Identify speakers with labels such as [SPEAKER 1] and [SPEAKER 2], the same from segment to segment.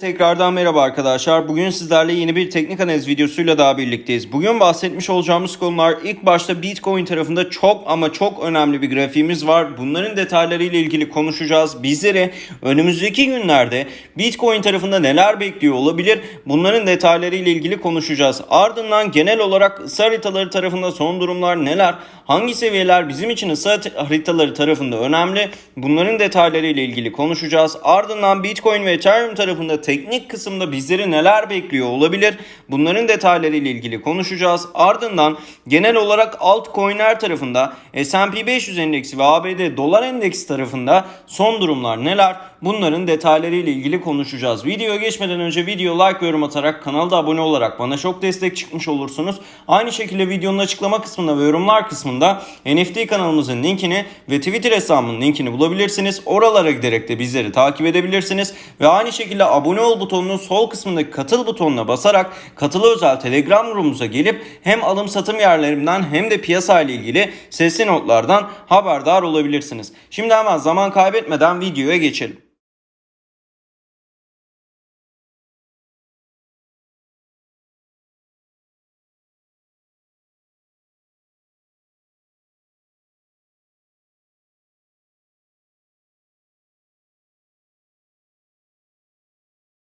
[SPEAKER 1] Tekrardan merhaba arkadaşlar. Bugün sizlerle yeni bir teknik analiz videosuyla daha birlikteyiz. Bugün bahsetmiş olacağımız konular ilk başta Bitcoin tarafında çok ama çok önemli bir grafiğimiz var. Bunların detaylarıyla ilgili konuşacağız. Bizleri önümüzdeki günlerde Bitcoin tarafında neler bekliyor olabilir? Bunların detaylarıyla ilgili konuşacağız. Ardından genel olarak ısı haritaları tarafında son durumlar neler? Hangi seviyeler bizim için ısı haritaları tarafında önemli? Bunların detaylarıyla ilgili konuşacağız. Ardından Bitcoin ve Ethereum tarafında teknik kısımda bizleri neler bekliyor olabilir? Bunların detaylarıyla ilgili konuşacağız. Ardından genel olarak altcoin'ler tarafında S&P 500 endeksi ve ABD dolar endeksi tarafında son durumlar neler? Bunların detaylarıyla ilgili konuşacağız. Videoya geçmeden önce video like ve yorum atarak kanalda abone olarak bana çok destek çıkmış olursunuz. Aynı şekilde videonun açıklama kısmında ve yorumlar kısmında NFT kanalımızın linkini ve Twitter hesabımın linkini bulabilirsiniz. Oralara giderek de bizleri takip edebilirsiniz. Ve aynı şekilde abone ol butonunun sol kısmındaki katıl butonuna basarak katılı özel Telegram grubumuza gelip hem alım satım yerlerimden hem de piyasa ile ilgili sesli notlardan haberdar olabilirsiniz. Şimdi hemen zaman kaybetmeden videoya geçelim.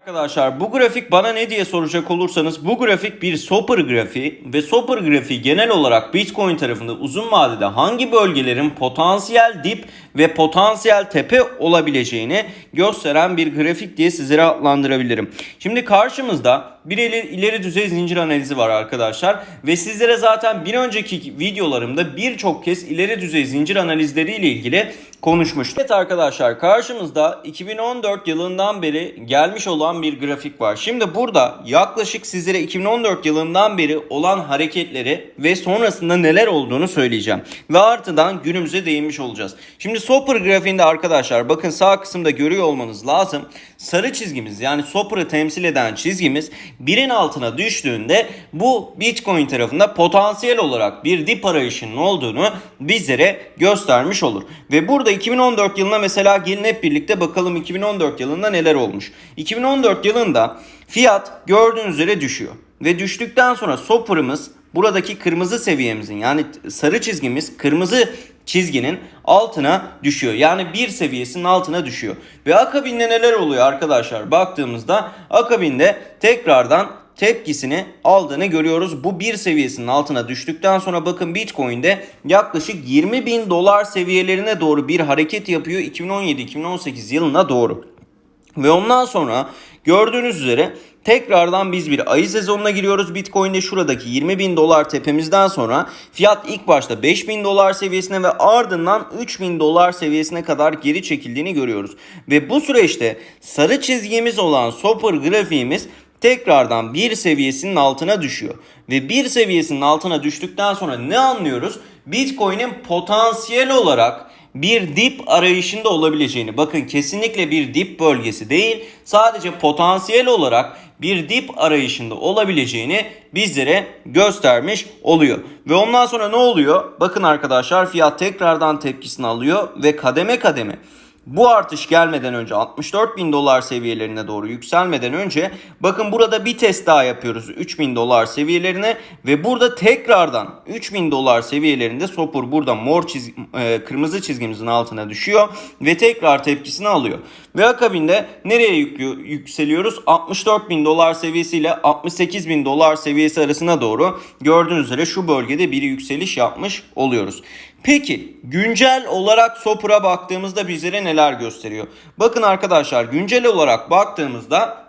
[SPEAKER 1] Arkadaşlar bu grafik bana ne diye soracak olursanız bu grafik bir Soper grafiği ve Soper grafiği genel olarak Bitcoin tarafında uzun vadede hangi bölgelerin potansiyel dip ve potansiyel tepe olabileceğini gösteren bir grafik diye sizlere adlandırabilirim. Şimdi karşımızda bir ileri, düzey zincir analizi var arkadaşlar ve sizlere zaten bir önceki videolarımda birçok kez ileri düzey zincir analizleriyle ilgili konuşmuştum. Evet arkadaşlar karşımızda 2014 yılından beri gelmiş olan bir grafik var. Şimdi burada yaklaşık sizlere 2014 yılından beri olan hareketleri ve sonrasında neler olduğunu söyleyeceğim. Ve artıdan günümüze değinmiş olacağız. Şimdi Soper grafiğinde arkadaşlar bakın sağ kısımda görüyor olmanız lazım. Sarı çizgimiz yani Soper'ı temsil eden çizgimiz birin altına düştüğünde bu Bitcoin tarafında potansiyel olarak bir dip arayışının olduğunu bizlere göstermiş olur. Ve burada 2014 yılına mesela gelin hep birlikte bakalım 2014 yılında neler olmuş. 2014 yılında fiyat gördüğünüz üzere düşüyor. Ve düştükten sonra Soper'ımız buradaki kırmızı seviyemizin yani sarı çizgimiz kırmızı çizginin altına düşüyor. Yani bir seviyesinin altına düşüyor. Ve akabinde neler oluyor arkadaşlar? Baktığımızda akabinde tekrardan tepkisini aldığını görüyoruz. Bu bir seviyesinin altına düştükten sonra bakın Bitcoin'de yaklaşık 20 bin dolar seviyelerine doğru bir hareket yapıyor 2017-2018 yılına doğru. Ve ondan sonra gördüğünüz üzere tekrardan biz bir ayı sezonuna giriyoruz. Bitcoin'de şuradaki 20 bin dolar tepemizden sonra fiyat ilk başta 5 bin dolar seviyesine ve ardından 3 bin dolar seviyesine kadar geri çekildiğini görüyoruz. Ve bu süreçte sarı çizgimiz olan Soper grafiğimiz tekrardan bir seviyesinin altına düşüyor. Ve bir seviyesinin altına düştükten sonra ne anlıyoruz? Bitcoin'in potansiyel olarak bir dip arayışında olabileceğini. Bakın kesinlikle bir dip bölgesi değil. Sadece potansiyel olarak bir dip arayışında olabileceğini bizlere göstermiş oluyor. Ve ondan sonra ne oluyor? Bakın arkadaşlar fiyat tekrardan tepkisini alıyor ve kademe kademe bu artış gelmeden önce 64 bin dolar seviyelerine doğru yükselmeden önce bakın burada bir test daha yapıyoruz 3 bin dolar seviyelerine ve burada tekrardan 3 bin dolar seviyelerinde Sopur burada mor çiz, e, kırmızı çizgimizin altına düşüyor ve tekrar tepkisini alıyor. Ve akabinde nereye yükseliyoruz? 64 bin dolar seviyesiyle 68 bin dolar seviyesi arasına doğru gördüğünüz üzere şu bölgede bir yükseliş yapmış oluyoruz. Peki güncel olarak Sopra baktığımızda bizlere neler gösteriyor? Bakın arkadaşlar güncel olarak baktığımızda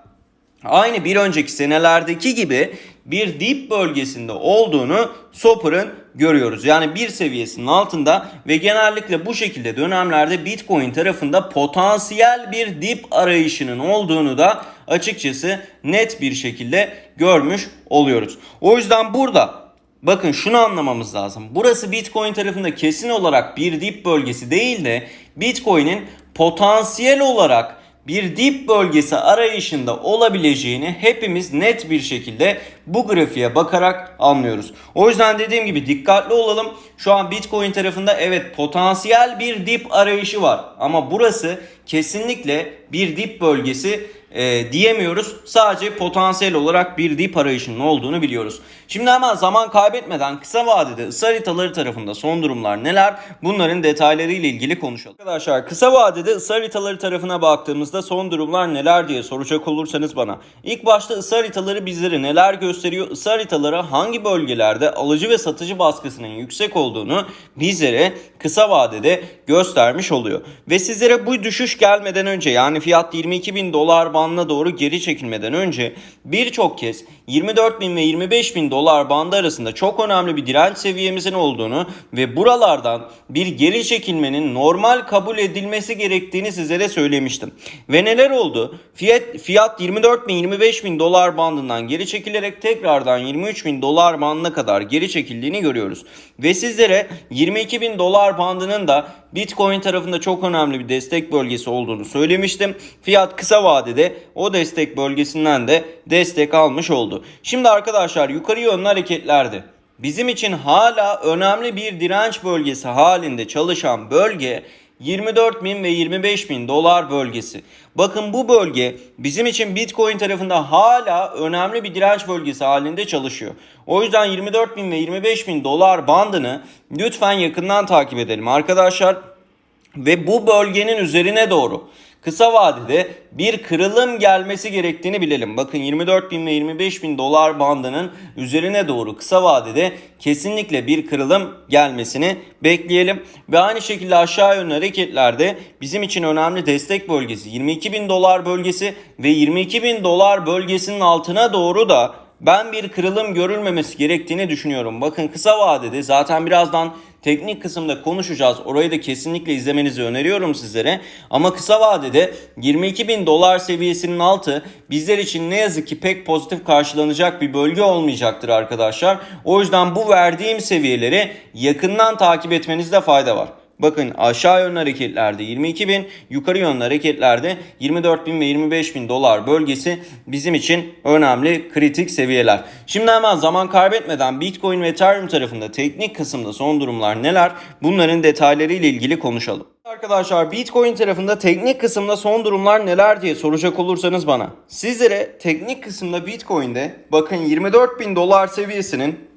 [SPEAKER 1] aynı bir önceki senelerdeki gibi bir dip bölgesinde olduğunu Soper'ın görüyoruz. Yani bir seviyesinin altında ve genellikle bu şekilde dönemlerde Bitcoin tarafında potansiyel bir dip arayışının olduğunu da açıkçası net bir şekilde görmüş oluyoruz. O yüzden burada Bakın şunu anlamamız lazım. Burası Bitcoin tarafında kesin olarak bir dip bölgesi değil de Bitcoin'in potansiyel olarak bir dip bölgesi arayışında olabileceğini hepimiz net bir şekilde bu grafiğe bakarak anlıyoruz. O yüzden dediğim gibi dikkatli olalım. Şu an Bitcoin tarafında evet potansiyel bir dip arayışı var ama burası kesinlikle bir dip bölgesi e, diyemiyoruz. Sadece potansiyel olarak bir dip arayışının olduğunu biliyoruz. Şimdi hemen zaman kaybetmeden kısa vadede ısı haritaları tarafında son durumlar neler? Bunların detayları ile ilgili konuşalım. Arkadaşlar kısa vadede ısı haritaları tarafına baktığımızda son durumlar neler diye soracak olursanız bana. İlk başta ısı haritaları bizlere neler gösteriyor? Isı haritaları hangi bölgelerde alıcı ve satıcı baskısının yüksek olduğunu bizlere kısa vadede göstermiş oluyor. Ve sizlere bu düşüş gelmeden önce yani fiyat 22 bin dolar bandına doğru geri çekilmeden önce birçok kez 24 bin ve 25 bin dolar bandı arasında çok önemli bir direnç seviyemizin olduğunu ve buralardan bir geri çekilmenin normal kabul edilmesi gerektiğini sizlere söylemiştim. Ve neler oldu? Fiyat, fiyat 24 bin 25 bin dolar bandından geri çekilerek tekrardan 23 bin dolar bandına kadar geri çekildiğini görüyoruz. Ve sizlere 22 bin dolar bandının da Bitcoin tarafında çok önemli bir destek bölgesi olduğunu söylemiştim. Fiyat kısa vadede o destek bölgesinden de destek almış oldu. Şimdi arkadaşlar yukarı yönlü hareketlerde bizim için hala önemli bir direnç bölgesi halinde çalışan bölge 24 bin ve 25 bin dolar bölgesi. Bakın bu bölge bizim için Bitcoin tarafında hala önemli bir direnç bölgesi halinde çalışıyor. O yüzden 24 bin ve 25 bin dolar bandını lütfen yakından takip edelim arkadaşlar. Ve bu bölgenin üzerine doğru kısa vadede bir kırılım gelmesi gerektiğini bilelim. Bakın 24 bin ve 25 bin dolar bandının üzerine doğru kısa vadede kesinlikle bir kırılım gelmesini bekleyelim. Ve aynı şekilde aşağı yönlü hareketlerde bizim için önemli destek bölgesi 22 bin dolar bölgesi ve 22 bin dolar bölgesinin altına doğru da ben bir kırılım görülmemesi gerektiğini düşünüyorum. Bakın kısa vadede zaten birazdan teknik kısımda konuşacağız. Orayı da kesinlikle izlemenizi öneriyorum sizlere. Ama kısa vadede 22 bin dolar seviyesinin altı bizler için ne yazık ki pek pozitif karşılanacak bir bölge olmayacaktır arkadaşlar. O yüzden bu verdiğim seviyeleri yakından takip etmenizde fayda var. Bakın aşağı yönlü hareketlerde 22 bin, yukarı yönlü hareketlerde 24 bin ve 25 bin dolar bölgesi bizim için önemli kritik seviyeler. Şimdi hemen zaman kaybetmeden Bitcoin ve Ethereum tarafında teknik kısımda son durumlar neler? Bunların detayları ile ilgili konuşalım. Arkadaşlar Bitcoin tarafında teknik kısımda son durumlar neler diye soracak olursanız bana. Sizlere teknik kısımda Bitcoin'de bakın 24 bin dolar seviyesinin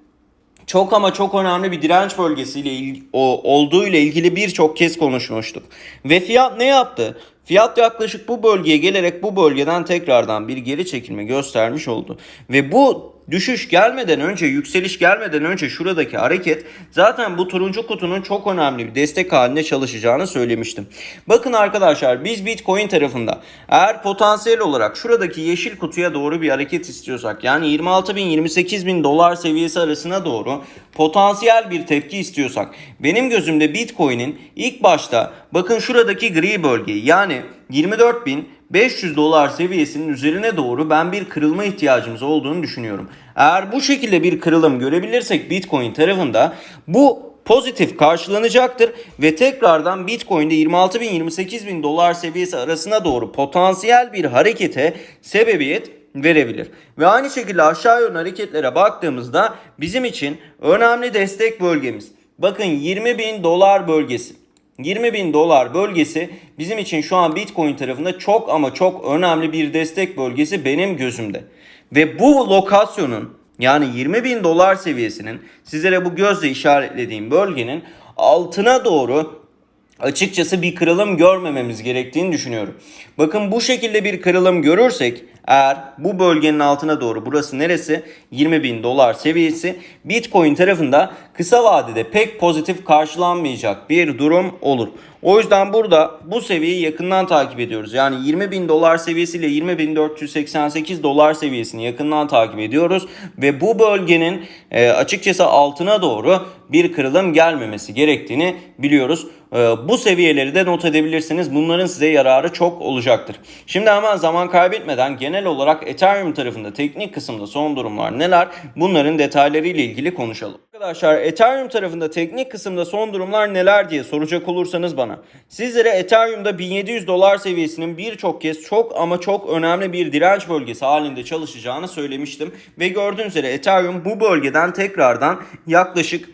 [SPEAKER 1] çok ama çok önemli bir direnç bölgesiyle il, o, olduğu ile ilgili birçok kez konuşmuştuk. Ve fiyat ne yaptı? Fiyat yaklaşık bu bölgeye gelerek bu bölgeden tekrardan bir geri çekilme göstermiş oldu. Ve bu düşüş gelmeden önce, yükseliş gelmeden önce şuradaki hareket zaten bu turuncu kutunun çok önemli bir destek halinde çalışacağını söylemiştim. Bakın arkadaşlar biz Bitcoin tarafında eğer potansiyel olarak şuradaki yeşil kutuya doğru bir hareket istiyorsak yani 26 bin 28 bin dolar seviyesi arasına doğru potansiyel bir tepki istiyorsak benim gözümde Bitcoin'in ilk başta bakın şuradaki gri bölgeyi yani 24 bin 500 dolar seviyesinin üzerine doğru ben bir kırılma ihtiyacımız olduğunu düşünüyorum. Eğer bu şekilde bir kırılım görebilirsek Bitcoin tarafında bu pozitif karşılanacaktır ve tekrardan Bitcoin'de 26 bin 28 bin dolar seviyesi arasına doğru potansiyel bir harekete sebebiyet verebilir. Ve aynı şekilde aşağı yönlü hareketlere baktığımızda bizim için önemli destek bölgemiz. Bakın 20 bin dolar bölgesi. 20 bin dolar bölgesi bizim için şu an Bitcoin tarafında çok ama çok önemli bir destek bölgesi benim gözümde. Ve bu lokasyonun yani 20 bin dolar seviyesinin sizlere bu gözle işaretlediğim bölgenin altına doğru açıkçası bir kırılım görmememiz gerektiğini düşünüyorum. Bakın bu şekilde bir kırılım görürsek eğer bu bölgenin altına doğru burası neresi 20 bin dolar seviyesi Bitcoin tarafında kısa vadede pek pozitif karşılanmayacak bir durum olur. O yüzden burada bu seviyeyi yakından takip ediyoruz. Yani 20 bin dolar seviyesiyle 20 bin 488 dolar seviyesini yakından takip ediyoruz. Ve bu bölgenin e, açıkçası altına doğru bir kırılım gelmemesi gerektiğini biliyoruz. E, bu seviyeleri de not edebilirsiniz. Bunların size yararı çok olacaktır. Şimdi hemen zaman kaybetmeden genel olarak Ethereum tarafında teknik kısımda son durumlar neler? Bunların detayları ile ilgili konuşalım. Arkadaşlar Ethereum tarafında teknik kısımda son durumlar neler diye soracak olursanız bana. Sizlere Ethereum'da 1700 dolar seviyesinin birçok kez çok ama çok önemli bir direnç bölgesi halinde çalışacağını söylemiştim. Ve gördüğünüz üzere Ethereum bu bölgeden tekrardan yaklaşık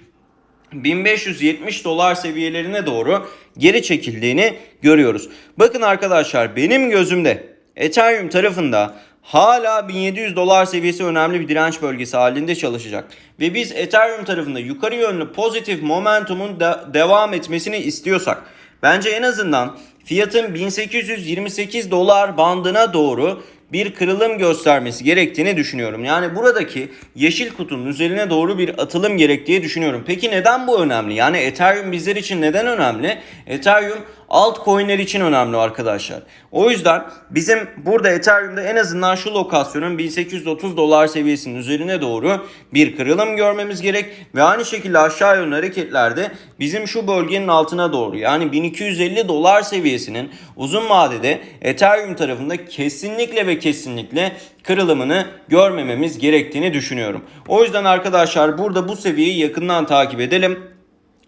[SPEAKER 1] 1570 dolar seviyelerine doğru geri çekildiğini görüyoruz. Bakın arkadaşlar benim gözümde Ethereum tarafında hala 1700 dolar seviyesi önemli bir direnç bölgesi halinde çalışacak. Ve biz Ethereum tarafında yukarı yönlü pozitif momentumun da devam etmesini istiyorsak bence en azından fiyatın 1828 dolar bandına doğru bir kırılım göstermesi gerektiğini düşünüyorum. Yani buradaki yeşil kutunun üzerine doğru bir atılım gerektiği düşünüyorum. Peki neden bu önemli? Yani Ethereum bizler için neden önemli? Ethereum altcoin'ler için önemli arkadaşlar. O yüzden bizim burada Ethereum'da en azından şu lokasyonun 1830 dolar seviyesinin üzerine doğru bir kırılım görmemiz gerek ve aynı şekilde aşağı yönlü hareketlerde bizim şu bölgenin altına doğru yani 1250 dolar seviyesinin uzun vadede Ethereum tarafında kesinlikle ve kesinlikle kırılımını görmememiz gerektiğini düşünüyorum. O yüzden arkadaşlar burada bu seviyeyi yakından takip edelim.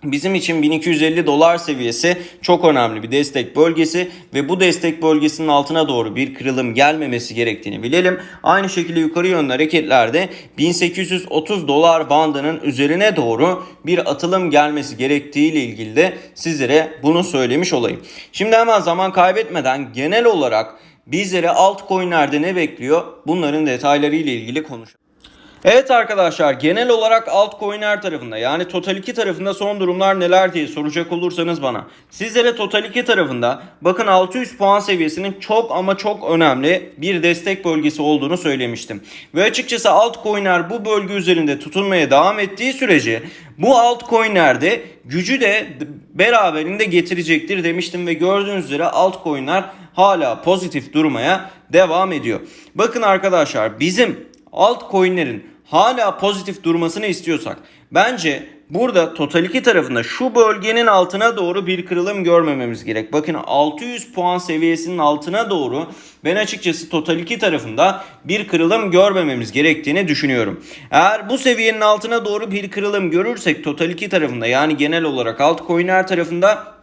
[SPEAKER 1] Bizim için 1250 dolar seviyesi çok önemli bir destek bölgesi ve bu destek bölgesinin altına doğru bir kırılım gelmemesi gerektiğini bilelim. Aynı şekilde yukarı yönlü hareketlerde 1830 dolar bandının üzerine doğru bir atılım gelmesi gerektiği ile ilgili de sizlere bunu söylemiş olayım. Şimdi hemen zaman kaybetmeden genel olarak bizlere altcoin'lerde ne bekliyor bunların detayları ile ilgili konuşalım. Evet arkadaşlar genel olarak altcoin'ler tarafında yani Total 2 tarafında son durumlar neler diye soracak olursanız bana. Sizlere Total 2 tarafında bakın 600 puan seviyesinin çok ama çok önemli bir destek bölgesi olduğunu söylemiştim. Ve açıkçası altcoin'ler bu bölge üzerinde tutunmaya devam ettiği sürece bu altcoin'lerde gücü de beraberinde getirecektir demiştim ve gördüğünüz üzere altcoin'ler hala pozitif durmaya devam ediyor. Bakın arkadaşlar bizim altcoin'lerin hala pozitif durmasını istiyorsak bence burada Total 2 tarafında şu bölgenin altına doğru bir kırılım görmememiz gerek. Bakın 600 puan seviyesinin altına doğru ben açıkçası Total 2 tarafında bir kırılım görmememiz gerektiğini düşünüyorum. Eğer bu seviyenin altına doğru bir kırılım görürsek Total 2 tarafında yani genel olarak altcoin'ler tarafında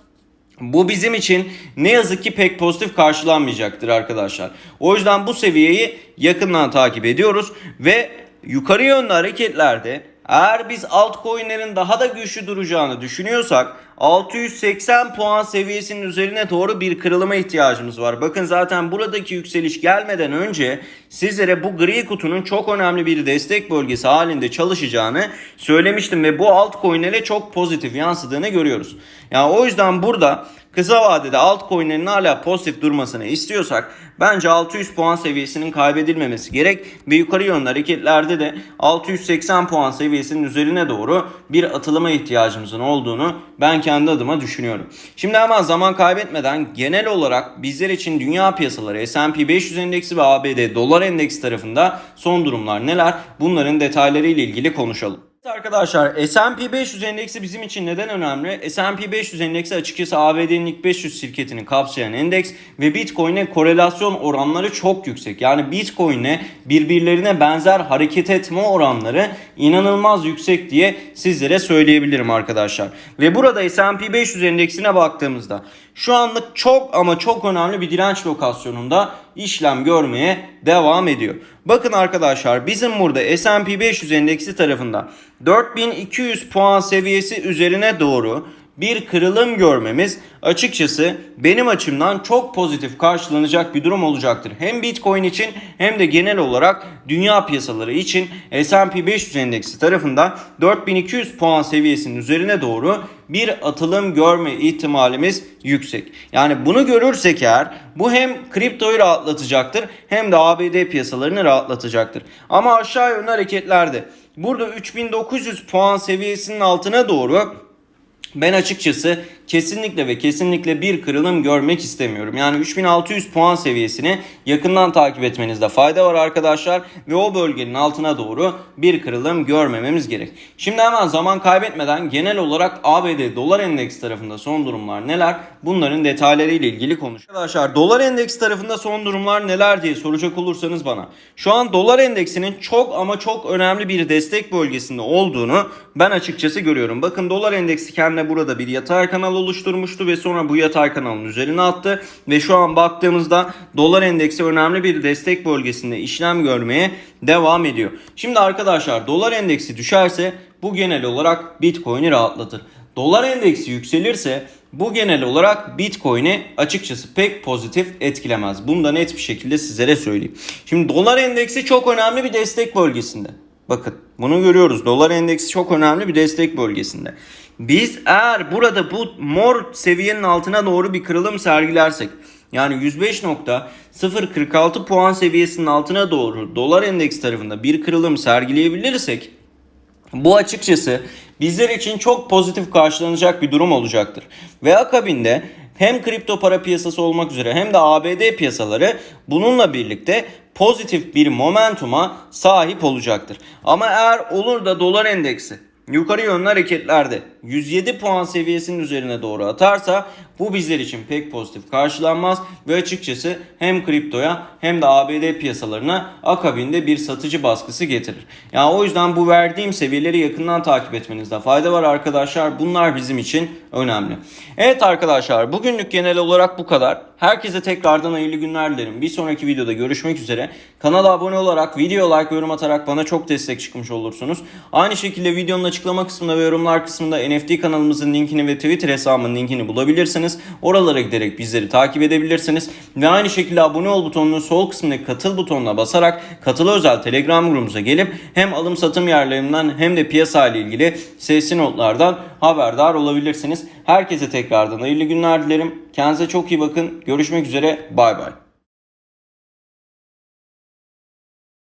[SPEAKER 1] bu bizim için ne yazık ki pek pozitif karşılanmayacaktır arkadaşlar. O yüzden bu seviyeyi yakından takip ediyoruz ve yukarı yönlü hareketlerde eğer biz altcoin'lerin daha da güçlü duracağını düşünüyorsak 680 puan seviyesinin üzerine doğru bir kırılıma ihtiyacımız var. Bakın zaten buradaki yükseliş gelmeden önce sizlere bu gri kutunun çok önemli bir destek bölgesi halinde çalışacağını söylemiştim ve bu altcoin'lere çok pozitif yansıdığını görüyoruz. Yani o yüzden burada kısa vadede altcoin'lerin hala pozitif durmasını istiyorsak bence 600 puan seviyesinin kaybedilmemesi gerek ve yukarı yönlü hareketlerde de 680 puan seviyesinin üzerine doğru bir atılıma ihtiyacımızın olduğunu ben kendi adıma düşünüyorum. Şimdi hemen zaman kaybetmeden genel olarak bizler için dünya piyasaları S&P 500 endeksi ve ABD dolar endeksi tarafında son durumlar neler? Bunların detayları ile ilgili konuşalım. Arkadaşlar S&P 500 endeksi bizim için neden önemli? S&P 500 endeksi açıkçası ABD'nin ilk 500 şirketini kapsayan endeks ve Bitcoin'e korelasyon oranları çok yüksek. Yani Bitcoin'e birbirlerine benzer hareket etme oranları inanılmaz yüksek diye sizlere söyleyebilirim arkadaşlar. Ve burada S&P 500 endeksine baktığımızda şu anlık çok ama çok önemli bir direnç lokasyonunda işlem görmeye devam ediyor. Bakın arkadaşlar bizim burada S&P 500 endeksi tarafında 4200 puan seviyesi üzerine doğru bir kırılım görmemiz açıkçası benim açımdan çok pozitif karşılanacak bir durum olacaktır. Hem Bitcoin için hem de genel olarak dünya piyasaları için S&P 500 endeksi tarafında 4200 puan seviyesinin üzerine doğru bir atılım görme ihtimalimiz yüksek. Yani bunu görürsek eğer bu hem kriptoyu rahatlatacaktır hem de ABD piyasalarını rahatlatacaktır. Ama aşağı yönlü hareketlerde burada 3900 puan seviyesinin altına doğru ben açıkçası kesinlikle ve kesinlikle bir kırılım görmek istemiyorum. Yani 3600 puan seviyesini yakından takip etmenizde fayda var arkadaşlar. Ve o bölgenin altına doğru bir kırılım görmememiz gerek. Şimdi hemen zaman kaybetmeden genel olarak ABD dolar endeks tarafında son durumlar neler? Bunların detayları ile ilgili konuşalım. Arkadaşlar dolar endeks tarafında son durumlar neler diye soracak olursanız bana. Şu an dolar endeksinin çok ama çok önemli bir destek bölgesinde olduğunu ben açıkçası görüyorum. Bakın dolar endeksi kendine burada bir yatay kanal oluşturmuştu ve sonra bu yatay kanalın üzerine attı ve şu an baktığımızda dolar endeksi önemli bir destek bölgesinde işlem görmeye devam ediyor. Şimdi arkadaşlar dolar endeksi düşerse bu genel olarak Bitcoin'i rahatlatır. Dolar endeksi yükselirse bu genel olarak Bitcoin'i açıkçası pek pozitif etkilemez. Bunu da net bir şekilde sizlere söyleyeyim. Şimdi dolar endeksi çok önemli bir destek bölgesinde. Bakın bunu görüyoruz. Dolar endeksi çok önemli bir destek bölgesinde. Biz eğer burada bu mor seviyenin altına doğru bir kırılım sergilersek yani 105.046 puan seviyesinin altına doğru dolar endeks tarafında bir kırılım sergileyebilirsek bu açıkçası bizler için çok pozitif karşılanacak bir durum olacaktır. Ve akabinde hem kripto para piyasası olmak üzere hem de ABD piyasaları bununla birlikte pozitif bir momentuma sahip olacaktır. Ama eğer olur da dolar endeksi yukarı yönlü hareketlerde 107 puan seviyesinin üzerine doğru atarsa bu bizler için pek pozitif karşılanmaz ve açıkçası hem kriptoya hem de ABD piyasalarına akabinde bir satıcı baskısı getirir. Yani o yüzden bu verdiğim seviyeleri yakından takip etmenizde fayda var arkadaşlar. Bunlar bizim için önemli. Evet arkadaşlar bugünlük genel olarak bu kadar. Herkese tekrardan hayırlı günler dilerim. Bir sonraki videoda görüşmek üzere. Kanala abone olarak, video like, yorum atarak bana çok destek çıkmış olursunuz. Aynı şekilde videonun açıklama kısmında ve yorumlar kısmında NFT kanalımızın linkini ve Twitter hesabımın linkini bulabilirsiniz. Oralara giderek bizleri takip edebilirsiniz. Ve aynı şekilde abone ol butonunun sol kısmındaki katıl butonuna basarak katılı özel Telegram grubumuza gelip hem alım satım yerlerinden hem de piyasa ile ilgili sesli notlardan haberdar olabilirsiniz. Herkese tekrardan hayırlı günler dilerim. Kendinize çok iyi bakın. Görüşmek üzere. Bay bay.